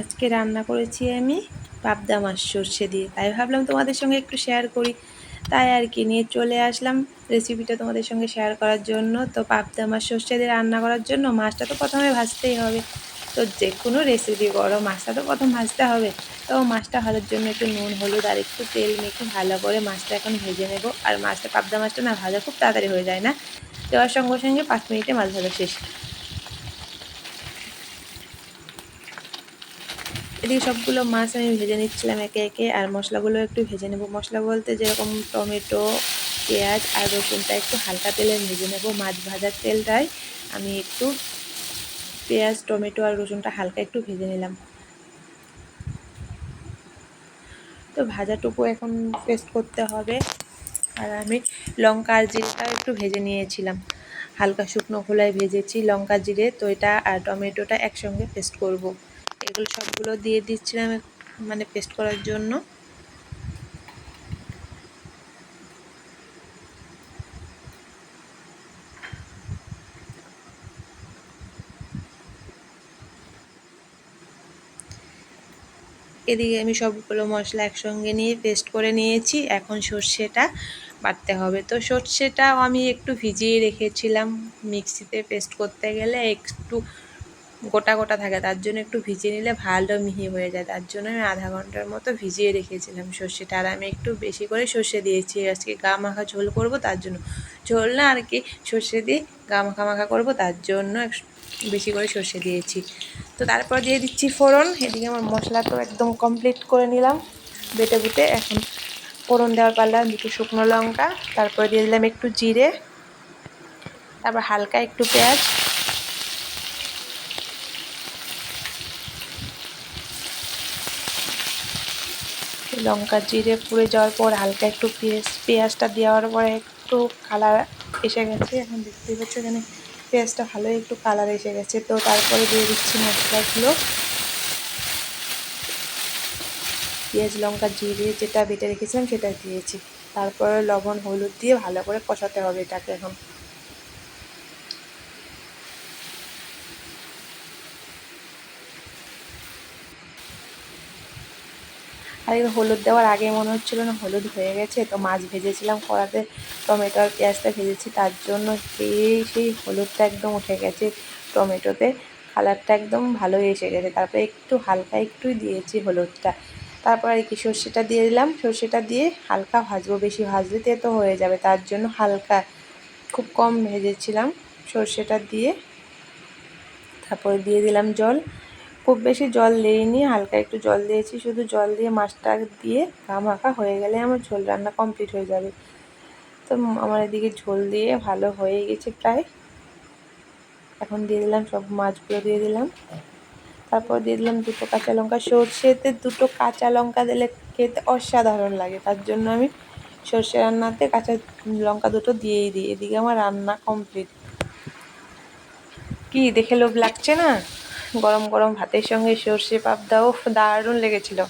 আজকে রান্না করেছি আমি পাবদা মাছ সর্ষে দিয়ে তাই ভাবলাম তোমাদের সঙ্গে একটু শেয়ার করি। তাই আর কি, নিয়ে চলে আসলাম রেসিপিটা তোমাদের সঙ্গে শেয়ার করার জন্য। তো পাবদা মাছ সর্ষে দিয়ে রান্না করার জন্য মাছটা তো প্রথমে ভাজতেই হবে। তো যে কোনো রেসিপি করো, মাছটা তো প্রথম ভাজতে হবে। তো মাছটা ভাজার জন্য একটু নুন, হলুদ আর একটু তেল মেখে ভালো করে মাছটা এখন ভেজে নেব। আর মাছটা, পাবদা মাছটা না ভাজা খুব তাড়াতাড়ি হয়ে যায় না। দেওয়ার সঙ্গে সঙ্গে পাঁচ মিনিটে মাছ ভাজা শেষ। এদিকে সবগুলো মাছ আমি ভেজে নিচ্ছিলাম একে একে, আর মশলাগুলো একটু ভেজে নেব। মশলা বলতে যেরকম টমেটো, পেঁয়াজ আর রসুনটা একটু হালকা তেলে ভেজে নেব। মাছ ভাজার তেলটাই আমি একটু পেঁয়াজ, টমেটো আর রসুনটা হালকা একটু ভেজে নিলাম। তো ভাজাটুকু এখন পেস্ট করতে হবে। আর আমি লঙ্কা আর একটু ভেজে নিয়েছিলাম। হালকা শুকনো খোলায় ভেজেছি লঙ্কা জিরে, তো এটা আর টমেটোটা একসঙ্গে পেস্ট করব। এগুলো সবগুলো দিয়ে দিচ্ছিলাম মানে পেস্ট করার জন্য। এদিকে আমি সবগুলো মশলা একসঙ্গে নিয়ে পেস্ট করে নিয়েছি। এখন সর্ষেটা বাটতে হবে। তো সর্ষেটাও আমি একটু ভিজিয়ে রেখেছিলাম। মিক্সিতে পেস্ট করতে গেলে একটু গোটা গোটা থাকে, তার জন্য একটু ভিজিয়ে নিলে ভালো মিহি হয়ে যায়। তার জন্য আমি আধা ঘণ্টার মতো ভিজিয়ে রেখেছিলাম সর্ষেটা, আর আমি একটু বেশি করে সর্ষে দিয়েছি। আজকে গা মাখা ঝোল করব, তার জন্য ঝোল না, আর কি সর্ষে দিয়ে গা মাখা মাখা করব, তার জন্য বেশি করে সর্ষে দিয়েছি। তো তারপর দিয়ে দিচ্ছি ফোড়ন, এদিকে আমার মশলা তো একদম কমপ্লিট করে নিলাম বেটে বুটে। এখন ফোড়ন দেওয়ার পারলাম দুটো শুকনো লঙ্কা, তারপর দিয়ে দিলাম একটু জিরে, তারপর হালকা একটু পেঁয়াজ লঙ্কা জিরে পুড়ে যাওয়ার পর হালকা একটু পেঁয়াজ, পেঁয়াজটা দেওয়ার পরে একটু কালার এসে গেছে। এখন দেখতেই পাচ্ছ এখানে পেঁয়াজটা ভালোই একটু কালার এসে গেছে। তো তারপরে দিয়ে দিচ্ছি মশলাগুলো। পেঁয়াজ, লঙ্কা, জিরে যেটা বেটে রেখেছিলাম সেটা দিয়েছি। তারপরে লবণ, হলুদ দিয়ে ভালো করে কষাতে হবে এটাকে এখন। আর হলুদ দেওয়ার আগে মনে হচ্ছিল না হলুদ হয়ে গেছে, তো মাছ ভেজেছিলাম কড়াতে, টমেটো আর পেঁয়াজটা ভেজেছি, তার জন্য সেই সেই হলুদটা একদম উঠে গেছে টমেটোতে, কালারটা একদম ভালোই এসে গেছে, তারপরে একটু হালকা একটুই দিয়েছি হলুদটা, তারপর আর কি সর্ষেটা দিয়ে দিলাম, সর্ষেটা দিয়ে হালকা ভাজবো, বেশি ভাজলে তো হয়ে যাবে, তার জন্য হালকা খুব কম ভেজেছিলাম, সর্ষেটা দিয়ে, তারপরে দিয়ে দিলাম জল খুব বেশি জল দিইনি, হালকা একটু জল দিয়েছি, শুধু জল দিয়ে মাছটা দিয়ে গা মাখা হয়ে গেলে আমার ঝোল রান্না কমপ্লিট হয়ে যাবে। তো আমার এদিকে ঝোল দিয়ে ভালো হয়ে গেছে প্রায়। এখন দিয়ে দিলাম সব মাছগুলো দিয়ে দিলাম। তারপর দিয়ে দিলাম দুটো কাঁচা লঙ্কা সর্ষেতে দুটো কাঁচা লঙ্কা দিলে খেতে অসাধারণ লাগে। তার জন্য আমি সর্ষে রান্নাতে কাঁচা লঙ্কা দুটো দিয়েই দিই। এদিকে আমার রান্না কমপ্লিট। কি দেখে লোভ লাগছে না? গরম গরম ভাতের সঙ্গে সর্ষে পাবদাও দারুণ লেগেছিলো।